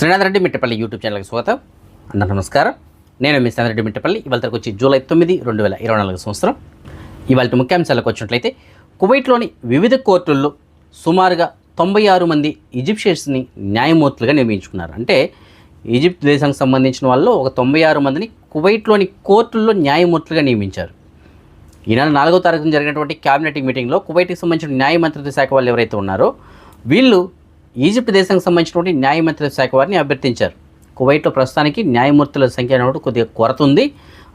Srinath Reddy Mittapalli YouTube ఛానల్కి స్వాగతం. అందరూ నమస్కారం. నేను మీ శ్రీనాథ్ రెడ్డి మిట్టపల్లి. ఇవాళ వచ్చి జూలై తొమ్మిది రెండు వేల ఇరవై నాలుగు సంవత్సరం. ఇవాళ ముఖ్యాంశాలకు వచ్చినట్లయితే కువైట్లోని వివిధ కోర్టుల్లో సుమారుగా తొంభై ఆరు మంది ఈజిప్షియన్స్ని న్యాయమూర్తులుగా నియమించుకున్నారు. అంటే ఈజిప్ట్ దేశానికి సంబంధించిన వాళ్ళు ఒక తొంభై ఆరు మందిని కువైట్లోని కోర్టుల్లో న్యాయమూర్తులుగా నియమించారు. ఈనాడు నాలుగో తారీఖున జరిగినటువంటి క్యాబినెట్ మీటింగ్లో కువైట్కి సంబంధించిన న్యాయ మంత్రిత్వ శాఖ వాళ్ళు ఎవరైతే ఉన్నారో వీళ్ళు ఈజిప్ట్ దేశానికి సంబంధించినటువంటి న్యాయ శాఖ వారిని అభ్యర్థించారు. కువైట్లో ప్రస్తుతానికి న్యాయమూర్తుల సంఖ్య అనేది కొద్దిగా కొరత ఉంది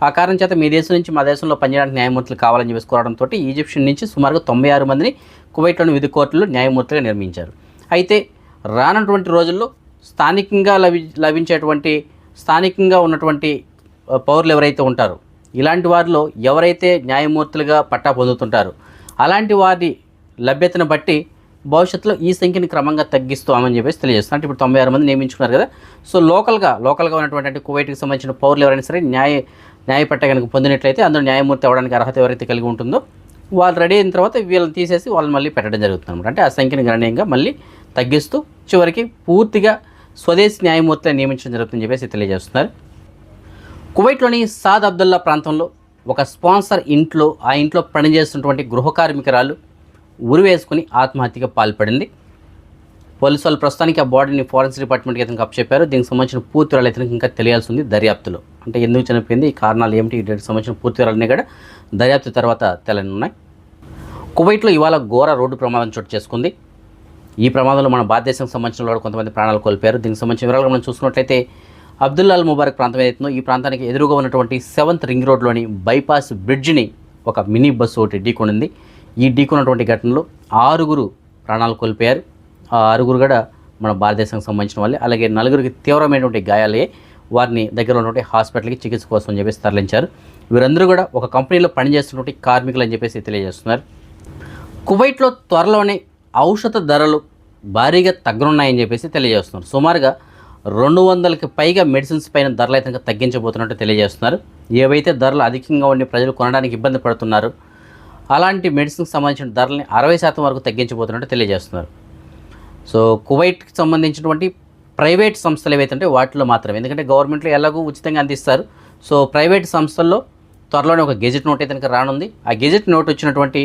ఆ కారణం చేత మీ దేశం నుంచి మా దేశంలో పనిచేయడానికి న్యాయమూర్తులు కావాలని చెప్పేసి కోరడంతో ఈజిప్షన్ నుంచి సుమారుగా తొంభై ఆరు మందిని కువైట్లోని విధి కోర్టులు న్యాయమూర్తులుగా నిర్మించారు. అయితే రానటువంటి రోజుల్లో స్థానికంగా లభి లభించేటువంటి స్థానికంగా ఉన్నటువంటి పౌరులు ఎవరైతే ఉంటారో ఇలాంటి వారిలో ఎవరైతే న్యాయమూర్తులుగా పట్టా పొందుతుంటారో అలాంటి వారి లభ్యతను బట్టి భవిష్యత్తులో ఈ సంఖ్యని క్రమంగా తగ్గిస్తామని చెప్పేసి తెలియజేస్తున్నారు. అంటే ఇప్పుడు తొంభై ఆరు మంది నియమించుకున్నారు కదా. సో లోకల్గా లోకల్గా ఉన్నటువంటి అంటే కువైట్కి సంబంధించిన పౌరులు ఎవరైనా సరే న్యాయ న్యాయపట్ట కనుక పొందినట్లయితే అందులో న్యాయమూర్తి అవ్వడానికి అర్హత ఎవరైతే కలిగి ఉంటుందో వాళ్ళు రెడీ అయిన తర్వాత వీళ్ళని తీసేసి వాళ్ళని మళ్ళీ పెట్టడం జరుగుతుంది అనమాట అంటే ఆ సంఖ్యని గణనీయంగా మళ్ళీ తగ్గిస్తూ చివరికి పూర్తిగా స్వదేశీ న్యాయమూర్తిని నియమించడం జరుగుతుందని చెప్పేసి తెలియజేస్తున్నారు. కువైట్లోని సాద్ అబ్దుల్లా ప్రాంతంలో ఒక స్పాన్సర్ ఇంట్లో ఆ ఇంట్లో పనిచేస్తున్నటువంటి గృహ కార్మికురాలు ఉరివేసుకుని ఆత్మహత్యకు పాల్పడింది. పోలీసు వాళ్ళు ప్రస్తుతానికి ఆ బాడీని ఫారెన్స్ డిపార్ట్మెంట్కి ఇతనికి అప్పచెప్పారు. దీనికి సంబంధించిన పూర్తి వివరాలు ఇతనికి ఇంకా తెలియాల్సి ఉంది దర్యాప్తులో. అంటే ఎందుకు చనిపోయింది ఈ కారణాలు ఏమిటి వీటికి సంబంధించిన పూర్తి వివరాలన్నీ కూడా దర్యాప్తు తర్వాత తెలనున్నాయి. కువైట్లో ఇవాళ ఘోర రోడ్డు ప్రమాదం చోటు చేసుకుంది. ఈ ప్రమాదంలో మన భారతదేశం సంబంధించిన వాళ్ళు కొంతమంది ప్రాణాలు కోల్పోయారు. దీనికి సంబంధించిన వివరాలు మనం చూసుకున్నట్లయితే అబ్దుల్లాల్ ముబారక్ ప్రాంతం ఏదైతుందో ఈ ప్రాంతానికి ఎదురుగా ఉన్నటువంటి సెవెంత్ రింగ్ రోడ్లోని బైపాస్ బ్రిడ్జిని ఒక మినీ బస్సు ఒకటి ఢీకొనింది. ఈ ఢీకొన్నటువంటి ఘటనలో ఆరుగురు ప్రాణాలు కోల్పోయారు. ఆ ఆరుగురు కూడా మన భారతదేశానికి సంబంధించిన వాళ్ళే. అలాగే నలుగురికి తీవ్రమైనటువంటి గాయాలయ్యాయి. వారిని దగ్గర ఉన్నటువంటి హాస్పిటల్కి చికిత్స కోసం అని చెప్పేసి తరలించారు. వీరందరూ కూడా ఒక కంపెనీలో పనిచేస్తున్నటువంటి కార్మికులు అని చెప్పేసి తెలియజేస్తున్నారు. కువైట్లో త్వరలోనే ఔషధ ధరలు భారీగా తగ్గనున్నాయని చెప్పేసి తెలియజేస్తున్నారు. సుమారుగా రెండు వందలకి పైగా మెడిసిన్స్ పైన ధరలు అయితే తగ్గించబోతున్నట్టు తెలియజేస్తున్నారు. ఏవైతే ధరలు అధికంగా ఉండి ప్రజలు కొనడానికి ఇబ్బంది పడుతున్నారు అలాంటి మెడిసిన్కి సంబంధించిన ధరల్ని అరవై శాతం వరకు తగ్గించబోతున్నట్టు తెలియజేస్తున్నారు. సో కువైట్కి సంబంధించినటువంటి ప్రైవేట్ సంస్థలు ఏవైతే ఉంటే వాటిలో మాత్రమే. ఎందుకంటే గవర్నమెంట్లో ఎలాగో ఉచితంగా అందిస్తారు. సో ప్రైవేట్ సంస్థల్లో త్వరలోనే ఒక గెజెట్ నోట్ అయితే కనుక రానుంది. ఆ గెజెట్ నోట్ వచ్చినటువంటి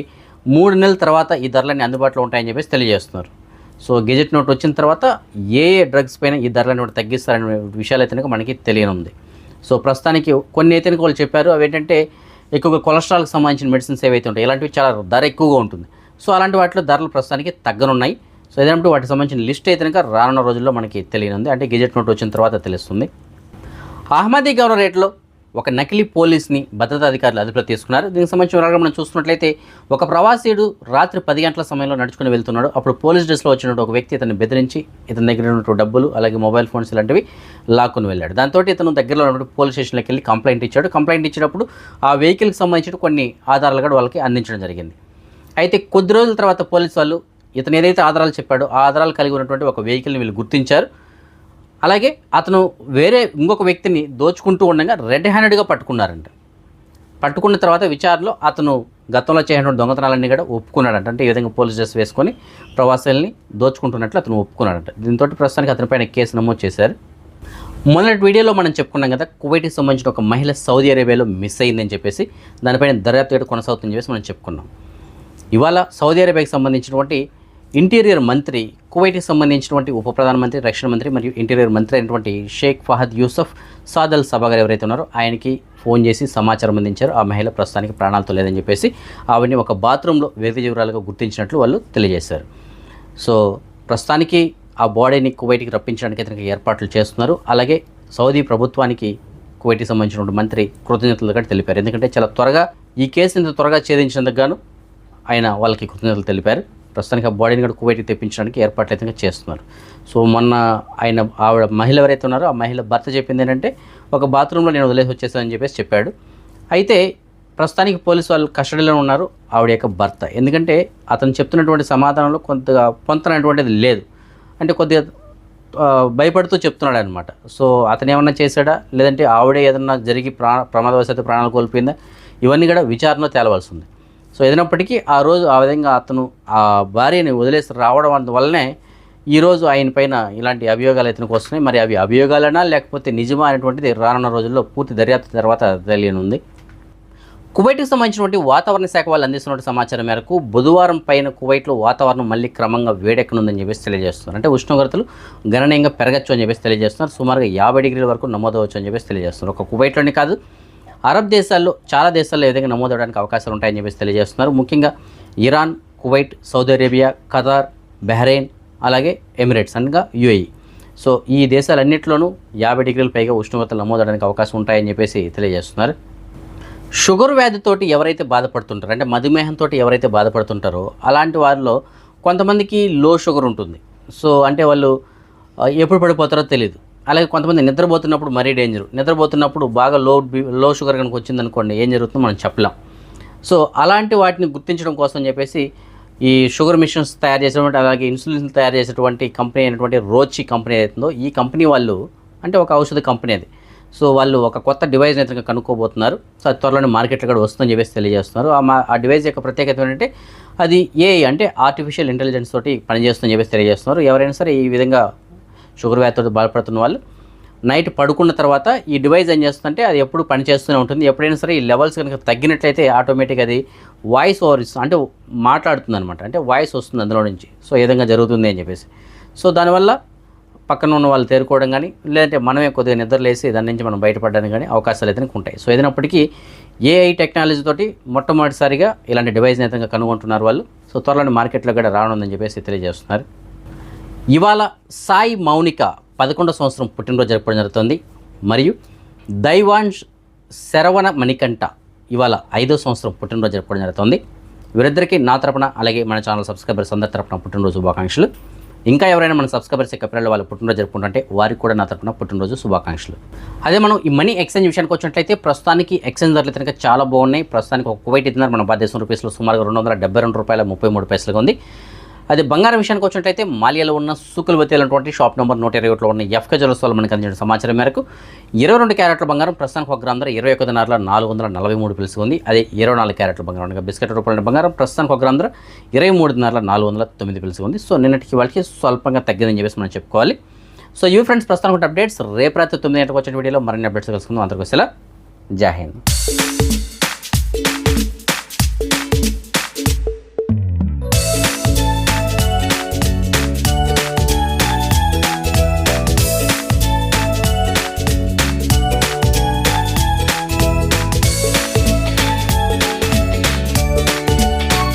మూడు నెలల తర్వాత ఈ ధరలన్నీ అందుబాటులో ఉంటాయని చెప్పేసి తెలియజేస్తున్నారు. సో గెజెట్ నోట్ వచ్చిన తర్వాత ఏ ఏ డ్రగ్స్ పైన ఈ ధరలను తగ్గిస్తారనే విషయాలు అయితే మనకి తెలియనుంది. సో ప్రస్తుతానికి కొన్ని అయితే వాళ్ళు చెప్పారు. అవి ఏంటంటే ఎక్కువగా కొలెస్ట్రాల్కి సంబంధించిన మెడిసిన్స్ ఏవైతే ఉంటాయి ఇలాంటివి చాలా ధర ఎక్కువగా ఉంటుంది. సో అలాంటి వాటిలో ధరలు ప్రస్తుతానికి తగ్గనున్నాయి. సో ఏదంటే వాటికి సంబంధించిన లిస్ట్ అయితే కనుక రానున్న రోజుల్లో మనకి తెలియనుంది. అంటే గెజెట్ నోట్ వచ్చిన తర్వాత తెలుస్తుంది. అహ్మదీ గవర్నరేట్లో ఒక నకిలీ పోలీస్ని భద్రతా అధికారులు అదుపులో తీసుకున్నారు. దీనికి సంబంధించిన వివరాలు మనం చూసుకున్నట్లయితే ఒక ప్రవాసీయుడు రాత్రి పది గంటల సమయంలో నడుచుకుని వెళ్తున్నాడు. అప్పుడు పోలీస్ డ్రెస్లో వచ్చినట్టు ఒక వ్యక్తి ఇతన్ని బెదిరించి ఇతని దగ్గర ఉన్నటువంటి డబ్బులు అలాగే మొబైల్ ఫోన్స్ ఇలాంటివి లాక్కుని వెళ్ళాడు. దాంతో ఇతను దగ్గరలో ఉన్నటువంటి పోలీస్ స్టేషన్లోకి వెళ్ళి కంప్లైంట్ ఇచ్చాడు. కంప్లైంట్ ఇచ్చినప్పుడు ఆ వెహికల్కి సంబంధించిన కొన్ని ఆధారాలు కూడా వాళ్ళకి అందించడం జరిగింది. అయితే కొద్ది రోజుల తర్వాత పోలీసు వాళ్ళు ఇతను ఏదైతే ఆధారాలు చెప్పాడో ఆ ఆధారాలు కలిగి ఉన్నటువంటి ఒక వెహికల్ని వీళ్ళు గుర్తించారు. అలాగే అతను వేరే ఇంకొక వ్యక్తిని దోచుకుంటూ ఉండగా రెడ్ హ్యాండెడ్గా పట్టుకున్నారంట. పట్టుకున్న తర్వాత విచారణలో అతను గతంలో చేయనటువంటి దొంగతనాలన్నీ కూడా ఒప్పుకున్నాడంట. అంటే ఈ విధంగా పోలీస్ డ్రెస్ వేసుకొని ప్రవాసాలని దోచుకుంటున్నట్లు అతను ఒప్పుకున్నాడంట. దీంతో ప్రస్తుతానికి అతనిపైన కేసు నమోదు చేశారు. మొన్నటి వీడియోలో మనం చెప్పుకున్నాం కదా కువైట్కి సంబంధించిన ఒక మహిళ సౌదీ అరేబియాలో మిస్ అయిందని చెప్పేసి దానిపైన దర్యాప్తు కూడా కొనసాగుతుందని చెప్పేసి మనం చెప్పుకున్నాం. ఇవాళ సౌదీ అరేబియాకి సంబంధించినటువంటి ఇంటీరియర్ మంత్రి కువైట్కి సంబంధించినటువంటి ఉప ప్రధానమంత్రి రక్షణ మంత్రి మరియు ఇంటీరియర్ మంత్రి అయినటువంటి షేక్ ఫహద్ యూసఫ్ సాదల్ సభా గారు ఎవరైతే ఉన్నారో ఆయనకి ఫోన్ చేసి సమాచారం అందించారు. ఆ మహిళ ప్రస్తుతానికి ప్రాణాలతో లేదని చెప్పేసి ఆవిడని ఒక బాత్రూంలో వేగజీవురాలుగా గుర్తించినట్లు వాళ్ళు తెలియజేశారు. సో ప్రస్తుతానికి ఆ బాడీని కువైట్కి రప్పించడానికి అతనికి ఏర్పాట్లు చేస్తున్నారు. అలాగే సౌదీ ప్రభుత్వానికి కువైట్కి సంబంధించినటువంటి మంత్రి కృతజ్ఞతలు కూడా తెలిపారు. ఎందుకంటే చాలా త్వరగా ఈ కేసు ఇంత త్వరగా ఛేదించినందుకు గాను ఆయన వాళ్ళకి కృతజ్ఞతలు తెలిపారు. ప్రస్తుతానికి ఆ బాడీని కూడా కువైట్కి తెప్పించడానికి ఏర్పాట్లు అయితే చేస్తున్నారు. సో మొన్న ఆయన ఆవిడ మహిళ ఎవరైతే ఉన్నారో ఆ మహిళ భర్త చెప్పింది ఏంటంటే ఒక బాత్రూంలో నేను వదిలేసి వచ్చేసానని చెప్పేసి చెప్పాడు. అయితే ప్రస్తుతానికి పోలీసు వాళ్ళు కస్టడీలో ఉన్నారు ఆవిడ యొక్క భర్త. ఎందుకంటే అతను చెప్తున్నటువంటి సమాధానంలో కొంతగా పొంతనటువంటిది లేదు. అంటే కొద్దిగా భయపడుతూ చెప్తున్నాడు అనమాట సో అతను ఏమన్నా చేశాడా? లేదంటే ఆవిడే ఏదన్నా జరిగి ప్రా ప్రమాదవశాత్తు ప్రాణాలు కోల్పోయిందా? ఇవన్నీ కూడా విచారణ తేలవలసి ఉంది. సో ఏదైనప్పటికీ ఆ రోజు ఆ విధంగా అతను ఆ భార్యని వదిలేసి రావడం అందువల్లనే ఈరోజు ఆయన పైన ఇలాంటి అభియోగాలు ఇతనికి వస్తున్నాయి. మరి అవి అభియోగాలనా లేకపోతే నిజమా అనేటువంటిది రానున్న రోజుల్లో పూర్తి దర్యాప్తు తర్వాత తెలియనుంది. కువైట్కి సంబంధించినటువంటి వాతావరణ శాఖ వాళ్ళు అందిస్తున్న సమాచారం మేరకు బుధవారం పైన కువైట్లో వాతావరణం మళ్ళీ క్రమంగా వేడెక్కనుందని చెప్పేసి తెలియజేస్తున్నారు. అంటే ఉష్ణోగ్రతలు గణనీయంగా పెరగచ్చు అని చెప్పేసి తెలియజేస్తున్నారు. సుమారుగా యాభై డిగ్రీల వరకు నమోదవచ్చు అని చెప్పేసి తెలియజేస్తున్నారు. ఒక కువైట్లోనే కాదు అరబ్ దేశాల్లో చాలా దేశాల్లో ఏ విధంగా నమోదవడానికి అవకాశాలు ఉంటాయని చెప్పేసి తెలియజేస్తున్నారు. ముఖ్యంగా Iran Kuwait Saudi Arabia Qatar Bahrain అలాగే ఎమిరేట్స్ అనగా యుఏఈ. సో ఈ దేశాలన్నింటిలోనూ యాభై డిగ్రీల పైగా ఉష్ణోగ్రతలు నమోదవడానికి అవకాశం ఉంటాయని చెప్పేసి తెలియజేస్తున్నారు. షుగర్ వ్యాధితోటి ఎవరైతే బాధపడుతుంటారో అంటే మధుమేహంతో ఎవరైతే బాధపడుతుంటారో అలాంటి వారిలో కొంతమందికి లో షుగర్ ఉంటుంది. సో అంటే వాళ్ళు ఎప్పుడు పడిపోతారో తెలియదు అలాగే కొంతమంది నిద్రపోతున్నప్పుడు మరీ డేంజర్ నిద్రపోతున్నప్పుడు బాగా లో లో షుగర్ కనుక వచ్చిందనుకోండి ఏం జరుగుతుందో మనం చెప్పలేం. సో అలాంటి వాటిని గుర్తించడం కోసం చెప్పేసి ఈ షుగర్ మిషన్స్ తయారు చేసేటువంటి అలాగే ఇన్సులిన్ తయారు చేసేటువంటి కంపెనీ అయినటువంటి రోచి కంపెనీ ఏదైతుందో ఈ కంపెనీ వాళ్ళు అంటే ఒక ఔషధ కంపెనీ అది. సో వాళ్ళు ఒక కొత్త డివైస్ అయితే కనుక్కోబోతున్నారు. సో అది త్వరలోనే మార్కెట్లో కూడా వస్తుందని చెప్పేసి తెలియజేస్తున్నారు. మా- ఆ డివైస్ యొక్క ప్రత్యేకత ఏంటంటే అది ఏ అంటే ఆర్టిఫిషియల్ ఇంటెలిజెన్స్ తోటి పనిచేస్తుందని చెప్పేసి తెలియజేస్తున్నారు. ఎవరైనా సరే ఈ విధంగా షుగర్ వ్యాధితో బాధపడుతున్న వాళ్ళు నైట్ పడుకున్న తర్వాత ఈ డివైస్ ఏం చేస్తుందంటే అది ఎప్పుడు పనిచేస్తూనే ఉంటుంది. ఎప్పుడైనా సరే ఈ లెవెల్స్ కనుక తగ్గినట్లయితే ఆటోమేటిక్ అది వాయిస్ ఓవర్ అంటే మాట్లాడుతుంది అనమాట అంటే వాయిస్ వస్తుంది అందులో నుంచి. సో ఏ విధంగా జరుగుతుంది అని చెప్పేసి. సో దానివల్ల పక్కన ఉన్న వాళ్ళు తేరుకోవడం కానీ లేదంటే మనమే కొద్దిగా నిద్రలేసి దాని నుంచి మనం బయటపడడానికి కానీ అవకాశాలు అయితే ఉంటాయి. సో ఏదైనప్పటికీ ఏఐ టెక్నాలజీ తోటి మొట్టమొదటిసారిగా ఇలాంటి డివైస్ని అయితే కనుగొంటున్నారు వాళ్ళు. సో త్వరలోనే మార్కెట్లో కూడా రానుందని చెప్పేసి తెలియజేస్తున్నారు. ఇవాళ సాయి మౌనిక పదకొండో సంవత్సరం పుట్టినరోజు జరపడం జరుగుతుంది. మరియు దైవాంశ్ శరవణ మణికంఠ ఇవాళ ఐదో సంవత్సరం పుట్టినరోజు జరపడం జరుగుతుంది. వీరిద్దరికీ నా తరపున అలాగే మన ఛానల్ సబ్స్క్రైబర్స్ అందరి తరపున పుట్టినరోజు శుభాకాంక్షలు. ఇంకా ఎవరైనా మన సబ్స్క్రైబర్స్ యొక్క పిల్లలు వాళ్ళు పుట్టినరోజు జరుపుకుంటుంటే వారికి కూడా నా తరపున పుట్టినరోజు శుభాకాంక్షలు. అదే మనం ఈ మనీ ఎక్స్చేంజ్ విషయానికి వచ్చినట్లయితే ప్రస్తుతానికి ఎక్స్చేంజ్ ధరలు కనుక చాలా బాగున్నాయి. ప్రస్తుతానికి ఒక కువైట్ ఇద్దరు మన భారతదేశం రూపీస్లో సుమారుగా రెండు వందల డెబ్బై రెండు రూపాయల ముప్పై మూడు పైసలుగా ఉంది. అదే బంగారం విషయానికి వచ్చినట్లయితే మాలియాలో ఉన్న సుకుల్వతి అనేటువంటి షాప్ నెంబర్ నూట ఇరవై ఒకటిలో ఉన్న ఎఫ్కే జ్యువెల్స్ వాళ్ళు మనకి అందించిన సమాచారం మేరకు ఇరవై రెండు క్యారెట్ల బంగారం ప్రస్తుతానికి ఒక గ్రామ్ ధర ఇరవై ఒక దినారుల నాలుగు వందల నలభై మూడు పిలుసు ఉంది. అదే ఇరవై నాలుగు క్యారెట్ల బంగారం అనగా బిస్కెట్ రూపాయల బంగారం ప్రస్తుతానికి ఒక గ్రామ్ ధర ఇరవై మూడు దినారుల నాలుగు వందల తొమ్మిది పిలుసు ఉంది. సో నిన్నటికి వాళ్ళకి స్వల్పంగా తగ్గిందని చెప్పేసి మనం చెప్పుకోవాలి. సో యూ ఫ్రెండ్స్ ప్రస్తుతానికి అప్డేట్స్. రేపు రాత్రి తొమ్మిది గంటలకు వచ్చిన వీడియోలో మరిన్ని అప్డేట్స్ కలుసుకుందాం అందరికీ సెలవు. జై